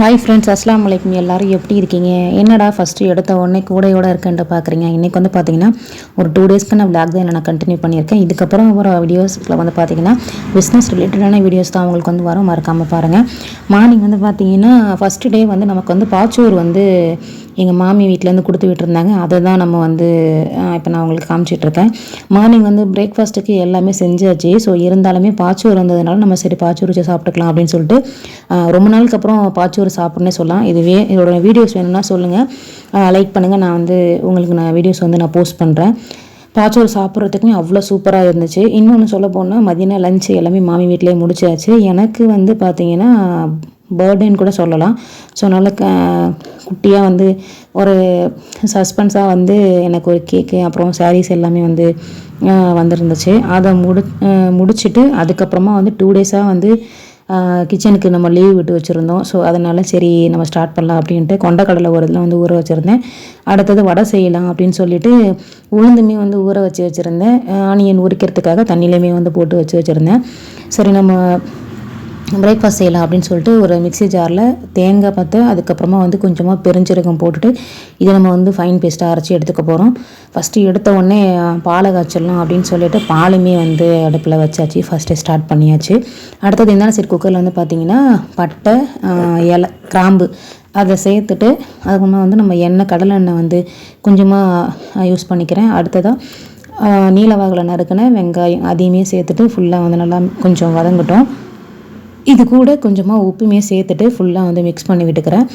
Hi friends அஸ்லாம் வலைக்கும் எல்லோரும் எப்படி இருக்கீங்க? என்னடா ஃபஸ்ட்டு எடுத்த உடனே கூடையோட இருக்கேன்ட்டு பார்க்குறீங்க இன்றைக்கி வந்து பார்த்தீங்கன்னா ஒரு டூ டேஸ்க்கு நான் பிளாக் தான் நான் கண்டினியூ பண்ணியிருக்கேன். இதுக்கப்புறம் வர வீடியோஸில் வந்து பார்த்தீங்கன்னா பிஸ்னஸ் ரிலேட்டடான வீடியோஸ் தான் உங்களுக்கு வந்து வரும். மறக்காமல் பாருங்கள் மார்னிங் வந்து பார்த்தீங்கன்னா ஃபஸ்ட்டு டே வந்து நமக்கு வந்து பாச்சூர் வந்து எங்கள் மாமி வீட்டிலேருந்து கொடுத்து விட்டுருந்தாங்க. அதை தான் நம்ம வந்து இப்போ நான் உங்களுக்கு காமிச்சிட்ருக்கேன். மார்னிங் வந்து பிரேக்ஃபாஸ்ட்டுக்கு எல்லாமே செஞ்சாச்சு. ஸோ இருந்தாலுமே பாச்சூர் இருந்ததுனால நம்ம சரி பாச்சூர் வச்சு சாப்பிட்டுக்கலாம் அப்படின்னு சொல்லிட்டு ரொம்ப நாளுக்கு அப்புறம் பாச்சூர் சாப்பிட்னே சொல்லலாம். இதுவே இதோட வீடியோஸ் வேணும்னா சொல்லுங்கள் லைக் பண்ணுங்கள் நான் வந்து உங்களுக்கு நான் வீடியோஸ் வந்து நான் போஸ்ட் பண்ணுறேன் பாச்சோறு சாப்பிட்றதுக்குமே அவ்வளோ சூப்பராக இருந்துச்சு. இன்னொன்று சொல்ல போனால் மதியானம் லஞ்ச் எல்லாமே மாமி வீட்டிலேயே முடிச்சாச்சு. எனக்கு வந்து பார்த்திங்கன்னா பர்த்டேன்னு கூட சொல்லலாம். ஸோ நல்ல க குட்டியாக வந்து ஒரு சஸ்பென்ஸாக வந்து எனக்கு ஒரு கேக்கு அப்புறம் சாரீஸ் எல்லாமே வந்து வந்திருந்துச்சு. அதை முடி முடிச்சுட்டு அதுக்கப்புறமா வந்து டூ டேஸாக வந்து கிச்சனுக்கு நம்ம லீவ் விட்டு வச்சுருந்தோம். ஸோ அதனால் சரி நம்ம ஸ்டார்ட் பண்ணலாம் அப்படின்ட்டு கொண்டக்கடலை ஒரு இதில் வந்து ஊற வச்சுருந்தேன். அடுத்தது வடை செய்யலாம் அப்படின்னு சொல்லிட்டு உளுந்துமே வந்து ஊற வச்சு வச்சுருந்தேன். ஆனியன் உரிக்கிறதுக்காக தண்ணியிலையுமே வந்து போட்டு வச்சு வச்சுருந்தேன். சரி நம்ம பிரேக்ஃபாஸ்ட் செய்யலாம் அப்படின்னு சொல்லிட்டு ஒரு மிக்சி ஜாரில் தேங்காய் பார்த்து அதுக்கப்புறமா வந்து கொஞ்சமாக பெருஞ்சீரகம் போட்டுட்டு இதை நம்ம வந்து ஃபைன் பேஸ்ட்டாக அரைச்சி எடுத்துக்க போகிறோம் ஃபஸ்ட்டு எடுத்த உடனே பாலை காய்ச்சிடலாம் அப்படின்னு சொல்லிட்டு பாலுமே வந்து அடுப்பில் வச்சாச்சு. ஃபஸ்ட்டு ஸ்டார்ட் பண்ணியாச்சு. அடுத்தது என்னென்ன சரி குக்கரில் வந்து பார்த்திங்கன்னா பட்டை இலை கிராம்பு அதை சேர்த்துட்டு அதுக்கப்புறமா வந்து நம்ம எண்ணெய் கடலை எண்ணெய் வந்து கொஞ்சமாக யூஸ் பண்ணிக்கிறேன். அடுத்ததாக நீலவாகலை நறுக்கின வெங்காயம் அதையுமே சேர்த்துட்டு ஃபுல்லாக வந்து நல்லா கொஞ்சம் வதங்கட்டும். இது கூட கொஞ்சமாக உப்புமே சேர்த்துட்டு ஃபுல்லாக வந்து மிக்ஸ் பண்ணி விட்டுக்கிறேன்.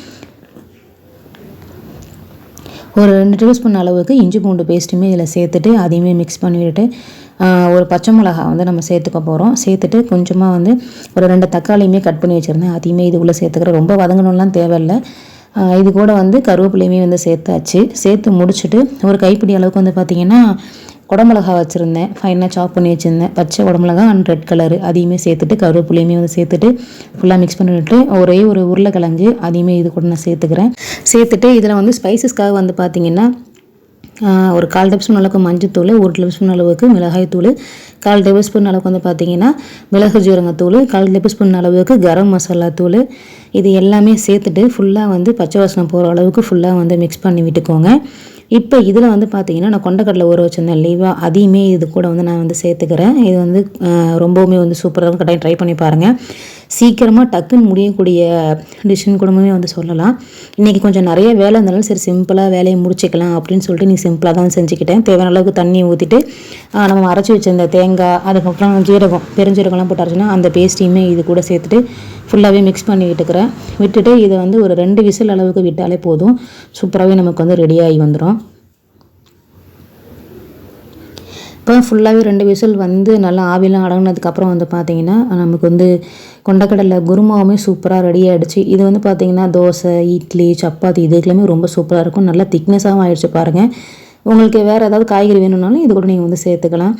ஒரு ரெண்டு டேபிள் ஸ்பூன் அளவுக்கு இஞ்சி பூண்டு பேஸ்ட்டுமே இதில் சேர்த்துட்டு அதையுமே மிக்ஸ் பண்ணி விட்டுட்டு ஒரு பச்சை மிளகா வந்து நம்ம சேர்த்துக்க போகிறோம் சேர்த்துட்டு கொஞ்சமாக வந்து ஒரு ரெண்டு தக்காளியுமே கட் பண்ணி வச்சுருந்தேன். அதையுமே இதுக்குள்ளே சேர்த்துக்கிறேன். ரொம்ப வதங்கணும்லாம் தேவையில்லை. இது கூட வந்து கருவேப்பிலையுமே வந்து சேர்த்தாச்சு. சேர்த்து முடிச்சுட்டு ஒரு கைப்பிடி அளவுக்கு வந்து பார்த்திங்கன்னா குடமிளகா வச்சுருந்தேன். ஃபைனாக சாப் பண்ணி வச்சுருந்தேன். பச்சை குடமிளகா அண்ட் ரெட் கலரு அதையுமே சேர்த்துட்டு கருவேப்பிலையுமே வந்து சேர்த்துட்டு ஃபுல்லாக மிக்ஸ் பண்ணிவிட்டு ஒரே ஒரு உருளைக்கிழங்கு அதையுமே இது கூட நான் சேர்த்துக்கிறேன். சேர்த்துட்டு இதில் வந்து ஸ்பைசஸ்க்காக வந்து பார்த்திங்கன்னா ஒரு கால் டேபிள் ஸ்பூன் அளவுக்கு மஞ்சத்தூள் ஒரு டேபிள் ஸ்பூன் அளவுக்கு மிளகாய் தூள் கால் டேபிள் ஸ்பூன் அளவுக்கு வந்து பார்த்தீங்கன்னா மிளகு ஜீரகத்தூள் கால் டேபிள் ஸ்பூன் அளவுக்கு கரம் மசாலா தூள் இது எல்லாமே சேர்த்துட்டு ஃபுல்லாக வந்து பச்சை வாசனை போகிற அளவுக்கு ஃபுல்லாக வந்து மிக்ஸ் பண்ணி விட்டுக்கோங்க. இப்போ இதில் வந்து பார்த்தீங்கன்னா நான் கொண்டக்கடலை ஊற வச்சிருந்தேன் லீவா அதையுமே இது கூட வந்து நான் வந்து சேர்த்துக்கிறேன். இது வந்து ரொம்பவுமே வந்து சூப்பராக கட்டாயம் ட்ரை பண்ணி பாருங்கள் சீக்கிரமாக டக்குன்னு முடியக்கூடிய டிஷ்ஷுன்னு கூடமே வந்து சொல்லலாம். இன்றைக்கி கொஞ்சம் நிறைய வேலை இருந்தாலும் சரி சிம்பிளாக வேலையை முடிச்சுக்கலாம் அப்படின்னு சொல்லிட்டு நீ சிம்பிளாக தான் செஞ்சுக்கிட்டேன். தேவையான அளவுக்கு தண்ணி ஊற்றிட்டு நம்ம அரைச்சி வச்சிருந்த தேங்காய் அதுக்கப்புறம் ஜீரகம் பெருஞ்சீரகம்லாம் போட்டு அரைச்சினா அந்த பேஸ்ட்டையுமே இது கூட சேர்த்துட்டு ஃபுல்லாகவே மிக்ஸ் பண்ணிக்கிட்டுக்கிறேன் விட்டுட்டு இதை வந்து ஒரு ரெண்டு விசில் அளவுக்கு விட்டாலே போதும். சூப்பராகவே நமக்கு வந்து ரெடியாகி வந்துடும் இப்போ ஃபுல்லாகவே ரெண்டு விசில் வந்து நல்லா ஆவிலாம் அடங்கினதுக்கப்புறம் வந்து பார்த்தீங்கன்னா நமக்கு வந்து கொண்டக்கடலை குருமாவுமே சூப்பராக ரெடி ஆகிடுச்சு இது வந்து பார்த்தீங்கன்னா தோசை இட்லி சப்பாத்தி இதுக்கெல்லாமே ரொம்ப சூப்பராக இருக்கும். நல்லா திக்னஸாகவும் ஆகிடுச்சு பாருங்கள் உங்களுக்கு வேறு ஏதாவது காய்கறி வேணும்னாலும் இது கூட நீங்கள் வந்து சேர்த்துக்கலாம்.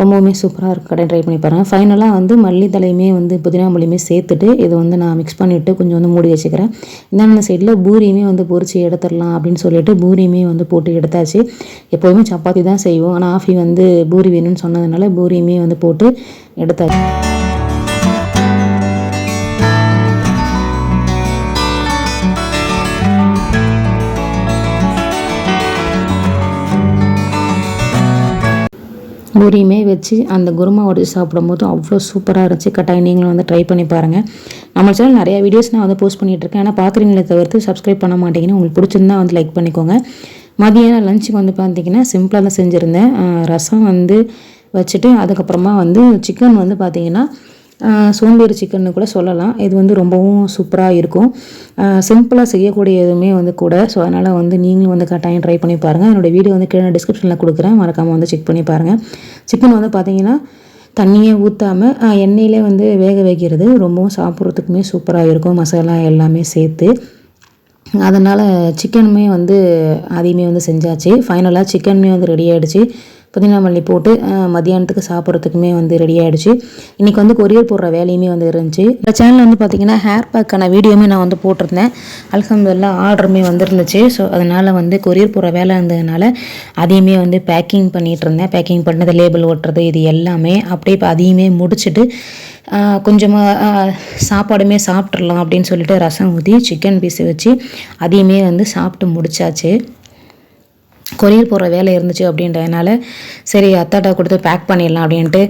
ரொம்பவுமே சூப்பராக இருக்கும் கடை ட்ரை பண்ணி பாருங்கள் ஃபைனலாக வந்து மல்லி தலையுமே வந்து புதினா மல்லியுமே சேர்த்துட்டு இதை வந்து நான் மிக்ஸ் பண்ணிவிட்டு கொஞ்சம் வந்து மூடி வச்சுக்கிறேன். இந்தாண்ட சைடில் பூரியுமே வந்து பொறிச்சு எடுத்துடலாம் அப்படின்னு சொல்லிட்டு பூரியுமே வந்து போட்டு எடுத்தாச்சு. எப்போதுமே சப்பாத்தி தான் செய்வோம். ஆனால் ஆஃபி வந்து பூரி வேணும்னு சொன்னதுனால பூரியுமே வந்து போட்டு எடுத்தாச்சு. பூரியுமே வச்சு அந்த குருமா உடச்சி சாப்பிடும்போது அவ்வளோ சூப்பராக இருந்துச்சு. கட்டாயம் நீங்களும் வந்து ட்ரை பண்ணி பாருங்கள் நம்ம சேனல் நிறைய வீடியோஸ் நான் வந்து போஸ்ட் பண்ணிகிட்ருக்கேன் இருக்கேன். ஆனால் பார்க்குறீங்களே தவிர்த்து சப்ஸ்கிரைப் பண்ண மாட்டேங்கன்னு உங்களுக்கு பிடிச்சிருந்தா வந்து லைக் பண்ணிக்கோங்க. மதியானம் லஞ்சுக்கு வந்து பார்த்தீங்கன்னா சிம்பிளாக தான் செஞ்சுருந்தேன். ரசம் வந்து வச்சுட்டு அதுக்கப்புறமா வந்து சிக்கன் வந்து பார்த்திங்கன்னா சோம்பேறி சிக்கன்னு கூட சொல்லலாம். இது வந்து ரொம்பவும் சூப்பராக இருக்கும். சிம்பிளாக செய்யக்கூடிய எதுவுமே வந்து கூட. ஸோ அதனால் வந்து நீங்களும் வந்து கட்டாயம் ட்ரை பண்ணி பாருங்கள் என்னோடய வீடியோ வந்து கீழே டிஸ்கிரிப்ஷனில் கொடுக்குறேன். மறக்காமல் வந்து செக் பண்ணி பாருங்கள் சிக்கன் வந்து பார்த்தீங்கன்னா தண்ணியே ஊற்றாமல் எண்ணெயிலே வந்து வேக வைக்கிறது. ரொம்பவும் சாப்பிட்றதுக்குமே சூப்பராக இருக்கும். மசாலா எல்லாமே சேர்த்து. அதனால் சிக்கனுமே வந்து அதையுமே வந்து செஞ்சாச்சு. ஃபைனலாக சிக்கனுமே வந்து ரெடி ஆகிடுச்சு புதினா மல்லி போட்டு மதியானத்துக்கு சாப்பிட்றதுக்குமே வந்து ரெடி ஆகிடுச்சு இன்றைக்கி வந்து கொரியர் போடுற வேலையுமே வந்து இருந்துச்சு. இந்த சேனல் வந்து பார்த்திங்கன்னா ஹேர் பேக்கான வீடியோவுமே நான் வந்து போட்டிருந்தேன். அலகம்துல்லா ஆர்டருமே வந்துருந்துச்சு. ஸோ அதனால் வந்து கொரியர் போடுற வேலை இருந்ததுனால அதையுமே வந்து பேக்கிங் பண்ணிகிட்டு இருந்தேன் பேக்கிங் பண்ணது லேபிள் ஓட்டுறது இது எல்லாமே அப்படியே இப்போ அதையுமே முடிச்சுட்டு கொஞ்சமாக சாப்பாடுமே சாப்பிட்றலாம் அப்படின்னு சொல்லிட்டு ரசம் ஊற்றி சிக்கன் பீஸ் வச்சு அதையுமே வந்து சாப்பிட்டு முடிச்சாச்சு. கொரியர் போகிற வேலை இருந்துச்சு அப்படின்றதுனால சரி அத்தாட்டா கொடுத்து பேக் பண்ணிடலாம் அப்படின்ட்டு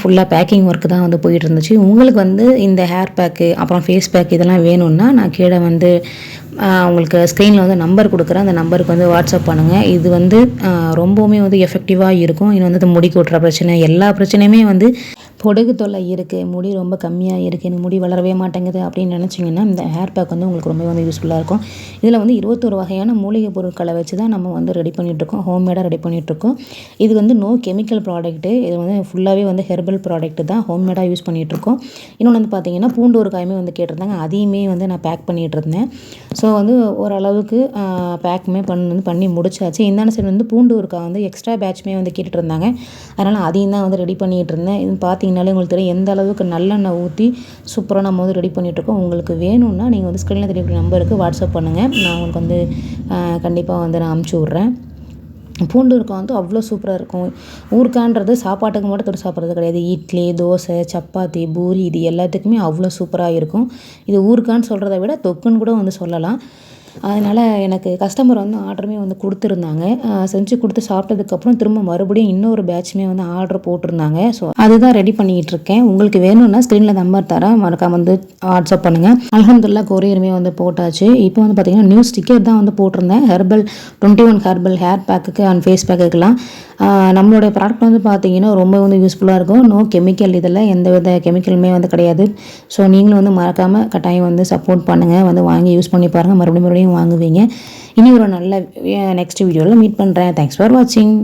ஃபுல்லாக பேக்கிங் ஒர்க்கு தான் வந்து போயிட்டு இருந்துச்சு. உங்களுக்கு வந்து இந்த ஹேர் பேக்கு அப்புறம் ஃபேஸ் பேக் இதெல்லாம் வேணும்னா நான் கீழே வந்து உங்களுக்கு ஸ்க்ரீனில் வந்து நம்பர் கொடுக்குறேன். அந்த நம்பருக்கு வந்து வாட்ஸ்அப் பண்ணுங்கள் இது வந்து ரொம்பவுமே வந்து எஃபெக்டிவாக இருக்கும். இது வந்து முடி கொட்டுற பிரச்சனை. எல்லா பிரச்சனையுமே வந்து பொடுகு தொல்லை இருக்குது முடி ரொம்ப கம்மியாக இருக்குது எனக்கு முடி வளரவே மாட்டேங்குது அப்படின்னு நினச்சிங்கன்னா இந்த ஹேர் பேக் வந்து உங்களுக்கு ரொம்ப வந்து யூஸ்ஃபுல்லாக இருக்கும். இதில் வந்து இருபத்தொரு வகையான மூலிகை பொருட்களை வச்சு தான் நம்ம வந்து ரெடி பண்ணிகிட்ருக்கோம் ஹோம்மேடாக ரெடி பண்ணிகிட்ருக்கோம் இது வந்து நோ கெமிக்கல் ப்ராடக்ட்டு இது வந்து ஃபுல்லாகவே வந்து ஹெர்பல் ப்ராடக்ட் தான் ஹோம்மேடாக யூஸ் பண்ணிகிட்ருக்கோம் இன்னொன்று வந்து பார்த்தீங்கன்னா பூண்டு ஒரு காயுமே வந்து கேட்டிருந்தாங்க. அதையுமே வந்து நான் பேக் பண்ணிகிட்டு இருந்தேன். ஸோ வந்து ஓரளவுக்கு பேக்குமே பண்ணி வந்து பண்ணி முடிச்சாச்சு. இந்தாண்ட சைடு வந்து பூண்டு ஊருக்கா வந்து எக்ஸ்ட்ரா பேட்ச்மே வந்து கேட்டுட்டு இருந்தாங்க அதனால் அதையும் தான் வந்து ரெடி பண்ணிகிட்டு இருந்தேன். இது பார்த்தீங்கனாலே உங்களுக்கு தெரியும் எந்த அளவுக்கு நல்லெண்ணெய் ஊற்றி சூப்பராக நம்ம வந்து ரெடி பண்ணிகிட்ருக்கோம் உங்களுக்கு வேணும்னா நீங்கள் வந்து ஸ்க்ரீனில் தெரியக்கூடிய நம்பருக்கு வாட்ஸ்அப் பண்ணுங்கள் நான் உங்களுக்கு வந்து கண்டிப்பாக வந்து நான் அமுச்சு விட்றேன். பூண்டு ஊறுகாய் வந்து அவ்வளோ சூப்பராக இருக்கும் ஊருக்கான்றது சாப்பாட்டுக்கு மட்டும் தொட்டு சாப்பிட்றது கிடையாது. இட்லி தோசை சப்பாத்தி பூரி இது எல்லாத்துக்குமே அவ்வளோ சூப்பராக இருக்கும் இது ஊருக்கான்னு சொல்கிறத விட தொக்குன்னு கூட வந்து சொல்லலாம். அதனால் எனக்கு கஸ்டமர் வந்து ஆர்டருமே வந்து கொடுத்துருந்தாங்க. செஞ்சு கொடுத்து சாப்பிட்டதுக்கப்புறம் திரும்ப மறுபடியும் இன்னொரு பேட்ச்மே வந்து ஆர்டர் போட்டிருந்தாங்க. ஸோ அதுதான் ரெடி பண்ணிக்கிட்டு இருக்கேன். உங்களுக்கு வேணும்னா ஸ்க்ரீனில் நம்பர் தரேன். மறக்காம வந்து வாட்ஸ்அப் பண்ணுங்கள் அலமதுல்லா கொரியருமே வந்து போட்டாச்சு. இப்போ வந்து பார்த்தீங்கன்னா நியூ ஸ்டிக்கர் தான் வந்து போட்டிருந்தேன். Herbal twenty one herbal hair பேக்குக்கு அண்ட் ஃபேஸ் பேக்குக்கெலாம் நம்மளுடைய ப்ராடக்ட் வந்து பார்த்தீங்கன்னா ரொம்ப வந்து யூஸ்ஃபுல்லாக இருக்கும். நோ கெமிக்கல் இதில் எந்த வித கெமிக்கலுமே வந்து கிடையாது. ஸோ நீங்களும் வந்து மறக்காமல் கட்டாயம் வந்து சப்போர்ட் பண்ணுங்கள் வந்து வாங்கி யூஸ் பண்ணி பாருங்கள் மறுபடியும் மறுபடியும் வாங்குவீங்க. இனி ஒரு நல்ல நெக்ஸ்ட் வீடியோவில் மீட் பண்ணுறேன் தேங்க்ஸ் ஃபார் வாட்சிங்